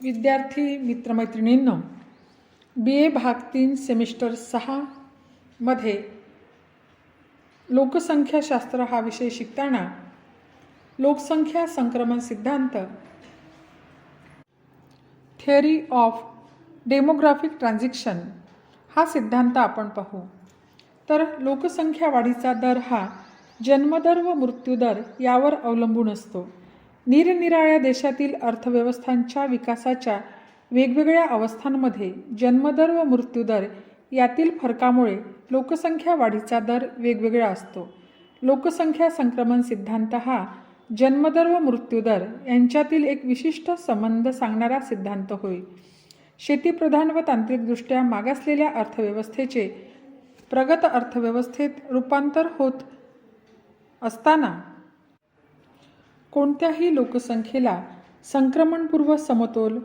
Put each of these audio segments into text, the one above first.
विद्यार्थी मित्रमैत्रिणींनो बी ए भाग तीन सेमिस्टर सहामध्ये लोकसंख्याशास्त्र हा विषय शिकताना लोकसंख्या संक्रमण सिद्धांत थिअरी ऑफ डेमोग्राफिक ट्रान्झिक्शन हा सिद्धांत आपण पाहू. तर लोकसंख्या वाढीचा दर हा जन्मदर व मृत्यूदर यावर अवलंबून असतो. निरनिराळ्या देशातील अर्थव्यवस्थांच्या विकासाच्या वेगवेगळ्या अवस्थांमध्ये जन्मदर व मृत्यूदर यातील फरकामुळे लोकसंख्या वाढीचा दर वेगवेगळा असतो. लोकसंख्या संक्रमण सिद्धांत हा जन्मदर व मृत्यूदर यांच्यातील एक विशिष्ट संबंध सांगणारा सिद्धांत होय. शेतीप्रधान व तांत्रिकदृष्ट्या मागासलेल्या अर्थव्यवस्थेचे प्रगत अर्थव्यवस्थेत रूपांतर होत असताना कोणत्याही लोकसंख्येला संक्रमणपूर्व समतोल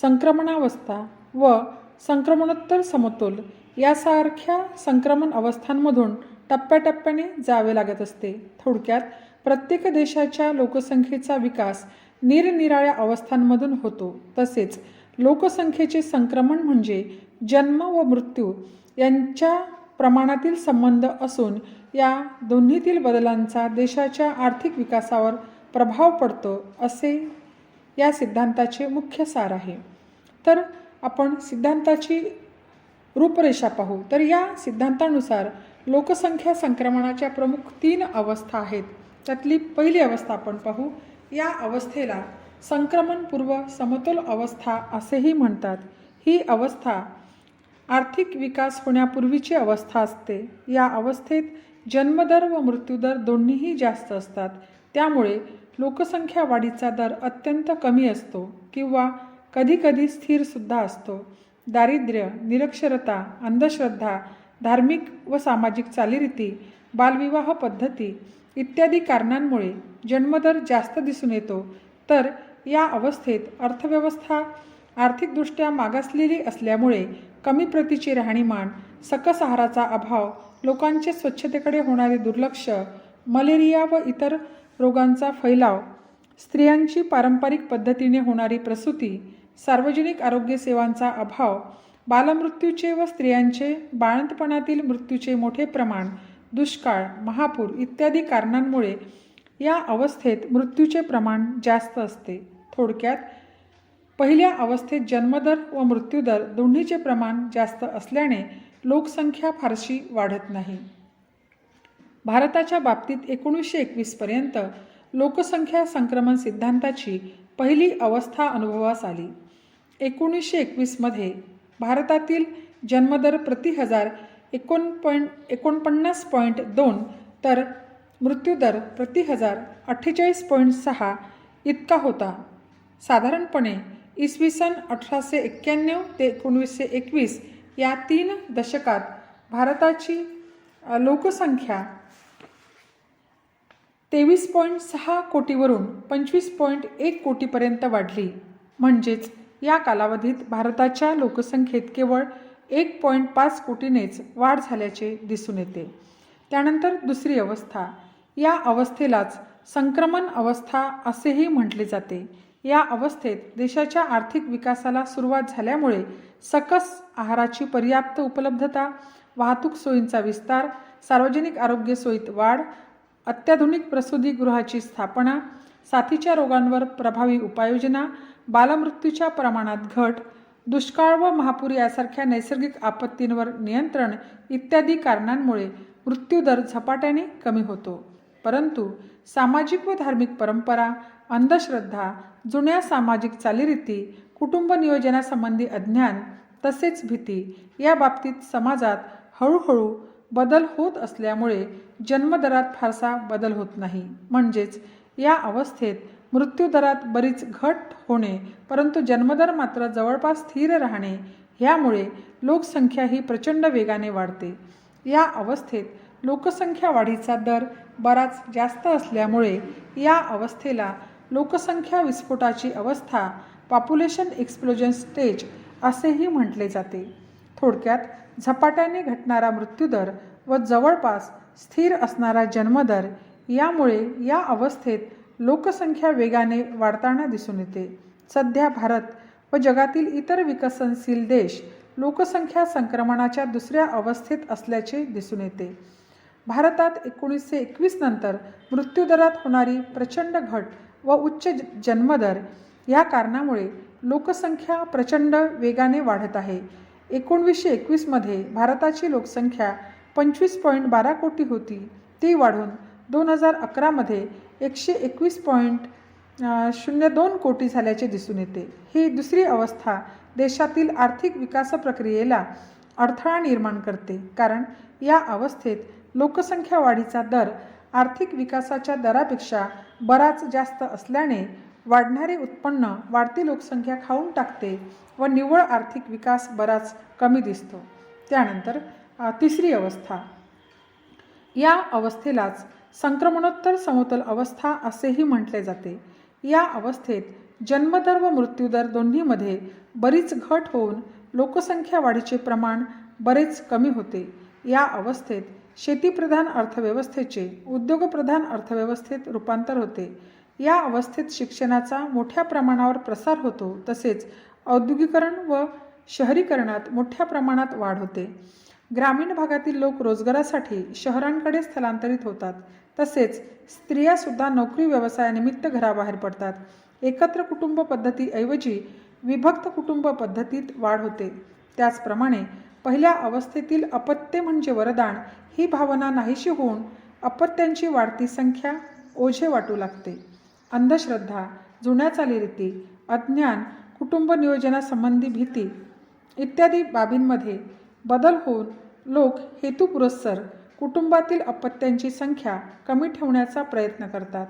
संक्रमणावस्था व संक्रमणोत्तर समतोल यासारख्या संक्रमण अवस्थांमधून टप्प्याटप्प्याने जावे लागत असते. थोडक्यात प्रत्येक देशाच्या लोकसंख्येचा विकास निरनिराळ्या अवस्थांमधून होतो. तसेच लोकसंख्येचे संक्रमण म्हणजे जन्म व मृत्यू यांच्या प्रमाणातील संबंध असून या दोन्हीतील बदलांचा देशाच्या आर्थिक विकासावर प्रभाव पडतो असे या सिद्धांताचे मुख्य सार आहे. तर आपण सिद्धांताची रूपरेषा पाहू. तर या सिद्धांतानुसार लोकसंख्या संक्रमणाच्या प्रमुख तीन अवस्था आहेत. त्यातली पहिली अवस्था आपण पाहू. या अवस्थेला संक्रमणपूर्व समतोल अवस्था असेही म्हणतात. ही अवस्था आर्थिक विकास होण्यापूर्वीची अवस्था असते. या अवस्थेत जन्मदर व मृत्यूदर दोन्हीही जास्त असतात. त्यामुळे लोकसंख्या वाढीचा दर अत्यंत कमी असतो किंवा कधीकधी स्थिरसुद्धा असतो. दारिद्र्य निरक्षरता अंधश्रद्धा धार्मिक व सामाजिक चालीरीती बालविवाह पद्धती इत्यादी कारणांमुळे जन्मदर जास्त दिसून येतो. तर या अवस्थेत अर्थव्यवस्था आर्थिकदृष्ट्या मागासलेली असल्यामुळे कमी प्रतीची राहणीमान सकस आहाराचा अभाव लोकांचे स्वच्छतेकडे होणारे दुर्लक्ष मलेरिया व इतर रोगांचा फैलाव स्त्रियांची पारंपरिक पद्धतीने होणारी प्रसूती सार्वजनिक आरोग्य सेवांचा अभाव बालमृत्यूचे व स्त्रियांचे बाळंतपणातील मृत्यूचे मोठे प्रमाण दुष्काळ महापूर इत्यादी कारणांमुळे या अवस्थेत मृत्यूचे प्रमाण जास्त असते. थोडक्यात पहिल्या अवस्थेत जन्मदर व मृत्यूदर दोन्हीचे प्रमाण जास्त असल्याने लोकसंख्या फारशी वाढत नाही. भारताच्या बाबतीत एकोणीसशे एकवीसपर्यंत लोकसंख्या संक्रमण सिद्धांताची पहिली अवस्था अनुभवास आली. एकोणीसशे एकवीसमध्ये भारतातील जन्मदर प्रति हजार एकोण पॉईंट एकोणपन्नास पॉईंट दोन तर मृत्यूदर प्रति हजार अठ्ठेचाळीस पॉईंट सहा इतका होता. साधारणपणे इसवी सन अठराशे एक्क्याण्णव ते एकोणीसशे एकवीस या तीन दशकात भारताची लोकसंख्या तेवीस पॉईंट सहा कोटीवरून पंचवीस पॉईंट एक कोटीपर्यंत वाढली. म्हणजेच या कालावधीत भारताच्या लोकसंख्येत केवळ एक पॉईंट पाच कोटीनेच वाढ झाल्याचे दिसून येते. त्यानंतर दुसरी अवस्था. या अवस्थेलाच संक्रमण अवस्था असेही म्हटले जाते. या अवस्थेत देशाच्या आर्थिक विकासाला सुरुवात झाल्यामुळे सकस आहाराची पर्याप्त उपलब्धता वाहतूक सोयींचा विस्तार सार्वजनिक आरोग्य सोयीत वाढ अत्याधुनिक प्रसूतीगृहाची स्थापना साथीच्या रोगांवर प्रभावी उपाययोजना बालमृत्यूच्या प्रमाणात घट दुष्काळ व महापूर यासारख्या नैसर्गिक आपत्तींवर नियंत्रण इत्यादी कारणांमुळे मृत्यूदर झपाट्याने कमी होतो. परंतु सामाजिक व धार्मिक परंपरा अंधश्रद्धा जुन्या सामाजिक चालीरीती कुटुंब नियोजनासंबंधी अज्ञान तसेच भीती या बाबतीत समाजात हळूहळू बदल होत असल्यामुळे जन्मदरात फारसा बदल होत नाही. म्हणजेच या अवस्थेत मृत्यूदरात बरीच घट होणे परंतु जन्मदर मात्र जवळपास स्थिर राहणे ह्यामुळे लोकसंख्या ही प्रचंड वेगाने वाढते. या अवस्थेत लोकसंख्या वाढीचा दर बराच जास्त असल्यामुळे या अवस्थेला लोकसंख्या विस्फोटाची अवस्था पॉप्युलेशन एक्सप्लोजन स्टेज असेही म्हटले जाते. थोडक्यात झपाट्याने घटणारा मृत्यूदर व जवळपास स्थिर असणारा जन्मदर यामुळे या अवस्थेत लोकसंख्या वेगाने वाढताना दिसून येते. सध्या भारत व जगातील इतर विकसनशील देश लोकसंख्या संक्रमणाच्या दुसऱ्या अवस्थेत असल्याचे दिसून येते. भारतात एकोणीसशे एकवीस नंतर मृत्यूदरात होणारी प्रचंड घट व उच्च जन्मदर या कारणामुळे लोकसंख्या प्रचंड वेगाने वाढत आहे. एकोणवीसशे एकवीसमध्ये भारताची लोकसंख्या पंचवीस पॉईंट बारा कोटी होती. ती वाढून दोन हजार अकरामध्ये एकशे एकवीस पॉईंट शून्य दोन कोटी झाल्याचे दिसून येते. ही दुसरी अवस्था देशातील आर्थिक विकास प्रक्रियेला अडथळा निर्माण करते. कारण या अवस्थेत लोकसंख्या वाढीचा दर आर्थिक विकासाच्या दरापेक्षा बराच जास्त असल्याने वाढणारे उत्पन्न वाढती लोकसंख्या खाऊन टाकते व निव्वळ आर्थिक विकास बराच कमी दिसतो. त्यानंतर तिसरी अवस्था. या अवस्थेलाच संक्रमणोत्तर समतोल अवस्था असेही म्हटले जाते. या अवस्थेत जन्मदर व मृत्यूदर दोन्हीमध्ये बरीच घट होऊन लोकसंख्या वाढीचे प्रमाण बरेच कमी होते. या अवस्थेत शेतीप्रधान अर्थव्यवस्थेचे उद्योगप्रधान अर्थव्यवस्थेत रूपांतर होते. या अवस्थेत शिक्षणाचा मोठ्या प्रमाणावर प्रसार होतो तसेच औद्योगिकरण व शहरीकरणात मोठ्या प्रमाणात वाढ होते. ग्रामीण भागातील लोक रोजगारासाठी शहरांकडे स्थलांतरित होतात तसेच स्त्रियासुद्धा नोकरी व्यवसायानिमित्त घराबाहेर पडतात. एकत्र कुटुंब पद्धतीऐवजी विभक्त कुटुंब पद्धतीत वाढ होते. त्याचप्रमाणे पहिल्या अवस्थेतील अपत्य म्हणजे वरदान ही भावना नाहीशी होऊन अपत्यांची वाढती संख्या ओझे वाटू लागते. अंधश्रद्धा जुन्या चालीरीती अज्ञान कुटुंब नियोजनासंबंधी भीती इत्यादी बाबींमध्ये बदल होऊन लोक हेतुपुरस्सर कुटुंबातील अपत्यांची संख्या कमी ठेवण्याचा प्रयत्न करतात.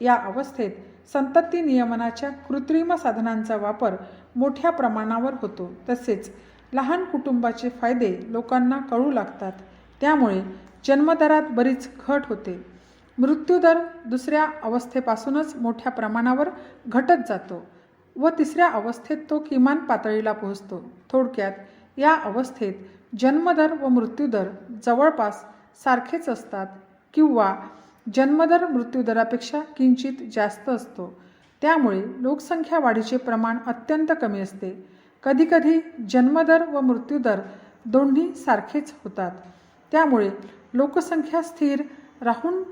या अवस्थेत संतती नियमनाच्या कृत्रिम साधनांचा वापर मोठ्या प्रमाणावर होतो. तसेच लहान कुटुंबाचे फायदे लोकांना कळू लागतात. त्यामुळे जन्मदरात बरीच घट होते. मृत्यूदर दुसऱ्या अवस्थेपासूनच मोठ्या प्रमाणावर घटत जातो व तिसऱ्या अवस्थेत तो किमान पातळीला पोहोचतो. थोडक्यात या अवस्थेत जन्मदर व मृत्यूदर जवळपास सारखेच असतात किंवा जन्मदर मृत्यूदरापेक्षा किंचित जास्त असतो. त्यामुळे लोकसंख्या वाढीचे प्रमाण अत्यंत कमी असते. कधीकधी जन्मदर व मृत्यूदर दोन्ही सारखेच होतात. त्यामुळे लोकसंख्या स्थिर राहून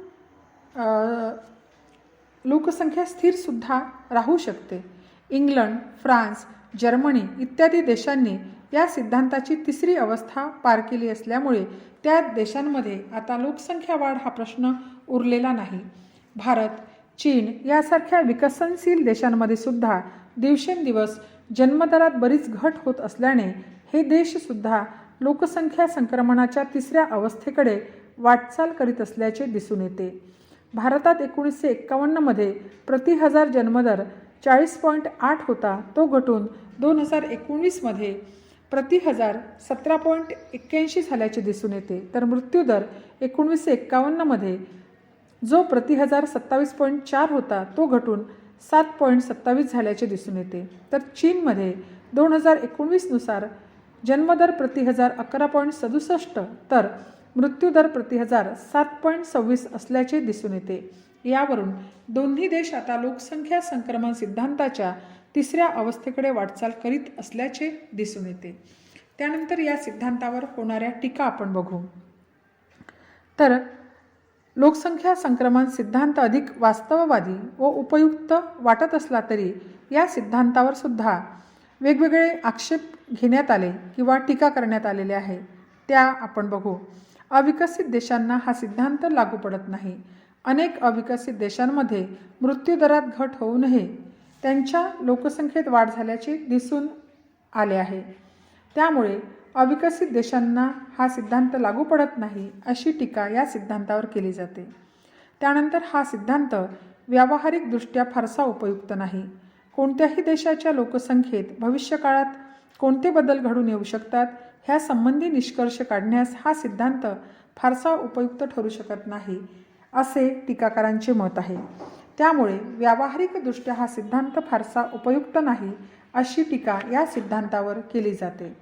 लोकसंख्या स्थिरसुद्धा राहू शकते. इंग्लंड फ्रान्स जर्मनी इत्यादी देशांनी या सिद्धांताची तिसरी अवस्था पार केली असल्यामुळे त्या देशांमध्ये आता लोकसंख्या वाढ हा प्रश्न उरलेला नाही. भारत चीन यासारख्या विकसनशील देशांमध्ये सुद्धा दिवसेंदिवस जन्मदरात बरीच घट होत असल्याने हे देशसुद्धा लोकसंख्या संक्रमणाच्या तिसऱ्या अवस्थेकडे वाटचाल करीत असल्याचे दिसून येते. भारतात एकोणीसशे एक्कावन्नमध्ये प्रति हजार जन्मदर चाळीस पॉईंट आठ होता तो घटून दोन हजार एकोणीसमध्ये प्रति हजार सतरा पॉईंट एक्क्याऐंशी झाल्याचे दिसून येते. तर मृत्यूदर एकोणीसशे एक्कावन्नमध्ये जो प्रति हजार सत्तावीस पॉईंट चार होता तो घटून सात पॉईंट सत्तावीस झाल्याचे दिसून येते. तर चीनमध्ये दोन हजार एकोणवीसनुसार जन्मदर प्रति हजार अकरा पॉईंट सदुसष्ट तर मृत्यूदर प्रति हजार सात पॉईंट सव्वीस असल्याचे दिसून येते. यावरून दोन्ही देश आता लोकसंख्या संक्रमण सिद्धांताच्या तिसऱ्या अवस्थेकडे वाटचाल करीत असल्याचे दिसून येते. त्यानंतर या सिद्धांतावर होणाऱ्या टीका आपण बघू. तर लोकसंख्या संक्रमण सिद्धांत अधिक वास्तववादी व उपयुक्त वाटत असला तरी या सिद्धांतावर सुद्धा वेगवेगळे आक्षेप घेण्यात आले किंवा टीका करण्यात आलेले आहे. त्या आपण बघू. अविकसित देशांना हा सिद्धांत लागू पडत नाही. अनेक अविकसित देशांमध्ये मृत्यूदरात घट होऊनही त्यांच्या लोकसंख्येत वाढ झाल्याचे दिसून आले आहे. त्यामुळे अविकसित देशांना हा सिद्धांत लागू पडत नाही अशी टीका या सिद्धांतावर केली जाते. त्यानंतर हा सिद्धांत व्यावहारिकदृष्ट्या फारसा उपयुक्त नाही. कोणत्याही देशाच्या लोकसंख्येत भविष्यकाळात कोणते बदल घडून येऊ शकतात ह्या संबंधी निष्कर्ष काढण्यास हा सिद्धांत फारसा उपयुक्त ठरू शकत नाही असे टीकाकारांचे मत आहे. त्यामुळे व्यावहारिकदृष्ट्या हा सिद्धांत फारसा उपयुक्त नाही अशी टीका या सिद्धांतावर केली जाते.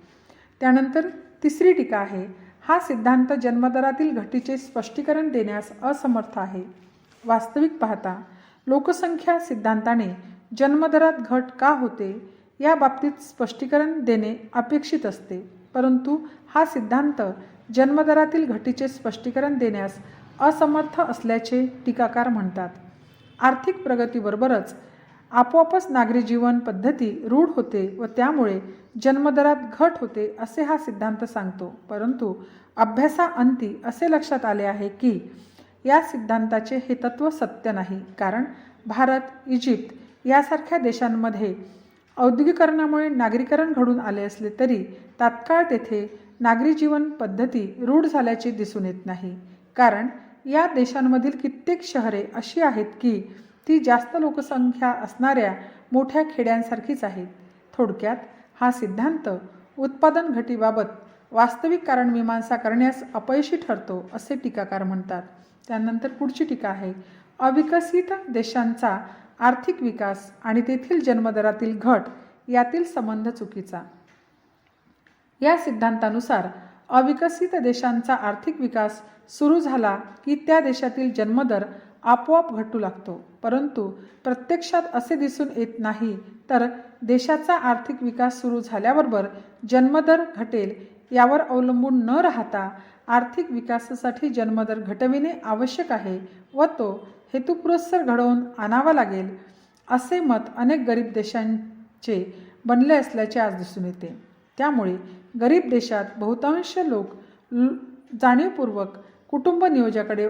त्यानंतर तिसरी टीका आहे हा सिद्धांत जन्मदरातील घटीचे स्पष्टीकरण देण्यास असमर्थ आहे. वास्तविक पाहता लोकसंख्या सिद्धांताने जन्मदरात घट का होते या बाबतीत स्पष्टीकरण देणे अपेक्षित असते. परंतु हा सिद्धांत जन्मदरातील घटीचे स्पष्टीकरण देण्यास असमर्थ असल्याचे टीकाकार म्हणतात. आर्थिक प्रगतीबरोबरच आपोआपच नागरी जीवन पद्धती रूढ होते व त्यामुळे जन्मदरात घट होते असे हा सिद्धांत सांगतो. परंतु अभ्यासाअंती असे लक्षात आले आहे की या सिद्धांताचे हे तत्व सत्य नाही. कारण भारत इजिप्त यासारख्या देशांमध्ये औद्योगिकरणामुळे नागरीकरण घडून आले असले तरी तात्काळ तेथे नागरी जीवन पद्धती रूढ झाल्याचे दिसून येत नाही. कारण या देशांमधील कित्येक शहरे अशी आहेत की ती जास्त लोकसंख्या असणाऱ्या मोठ्या खेड्यांसारखीच आहेत. थोडक्यात हा सिद्धांत उत्पादन घटीबाबत वास्तविक कारण मीमांसा करण्यास अपयशी ठरतो असे टीकाकार म्हणतात. त्यानंतर पुढची टीका आहे. अविकसित देशांचा आर्थिक विकास आणि तेथील जन्मदरातील घट यातील संबंध चुकीचा. या सिद्धांतानुसार अविकसित देशांचा आर्थिक विकास सुरू झाला की त्या देशातील जन्मदर आपोआप घटू लागतो. परंतु प्रत्यक्षात असे दिसून येत नाही तर देशाचा आर्थिक विकास सुरू झाल्याबरोबर जन्मदर घटेल यावर अवलंबून न राहता आर्थिक विकासासाठी जन्मदर घटविणे आवश्यक आहे व तो हेतुपुरस्सर घडवून आणावा लागेल असे मत अनेक गरीब देशांचे बनले असल्याचे आज दिसून येते. त्यामुळे गरीब देशात बहुतांश लोक जाणीवपूर्वक कुटुंब नियोजाकडे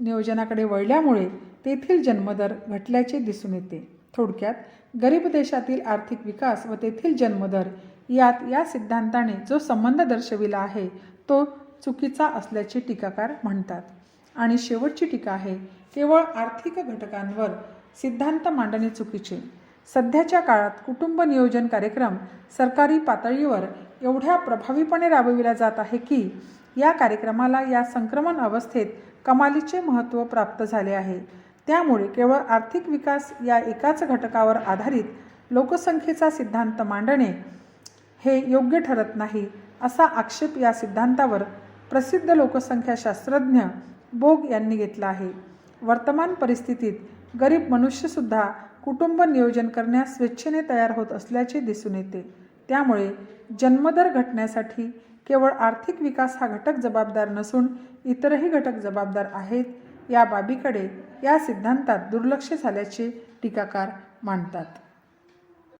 नियोजनाकडे वळल्यामुळे तेथील जन्मदर घटल्याचे दिसून येते. थोडक्यात गरीब देशातील आर्थिक विकास व तेथील जन्मदर यात या सिद्धांताने जो संबंध दर्शविला आहे तो चुकीचा असल्याचे टीकाकार म्हणतात. आणि शेवटची टीका आहे केवळ आर्थिक घटकांवर सिद्धांत मांडणे चुकीचे. सध्याच्या काळात कुटुंब नियोजन कार्यक्रम सरकारी पातळीवर एवढ्या प्रभावीपणे राबविला जात आहे की या कार्यक्रमाला या संक्रमण अवस्थेत कमालीचे महत्त्व प्राप्त झाले आहे. त्यामुळे केवळ आर्थिक विकास या एकाच घटकावर आधारित लोकसंख्येचा सिद्धांत मांडणे हे योग्य ठरत नाही असा आक्षेप या सिद्धांतावर प्रसिद्ध लोकसंख्याशास्त्रज्ञ बोग यांनी घेतला आहे. वर्तमान परिस्थितीत गरीब मनुष्यसुद्धा कुटुंब नियोजन करण्यास स्वेच्छेने तयार होत असल्याचे दिसून येते. त्यामुळे जन्मदर घटण्यासाठी केवळ आर्थिक विकास हा घटक जबाबदार नसून इतरही घटक जबाबदार आहेत या बाबीकडे या सिद्धांतात दुर्लक्ष झाल्याचे टीकाकार मांडतात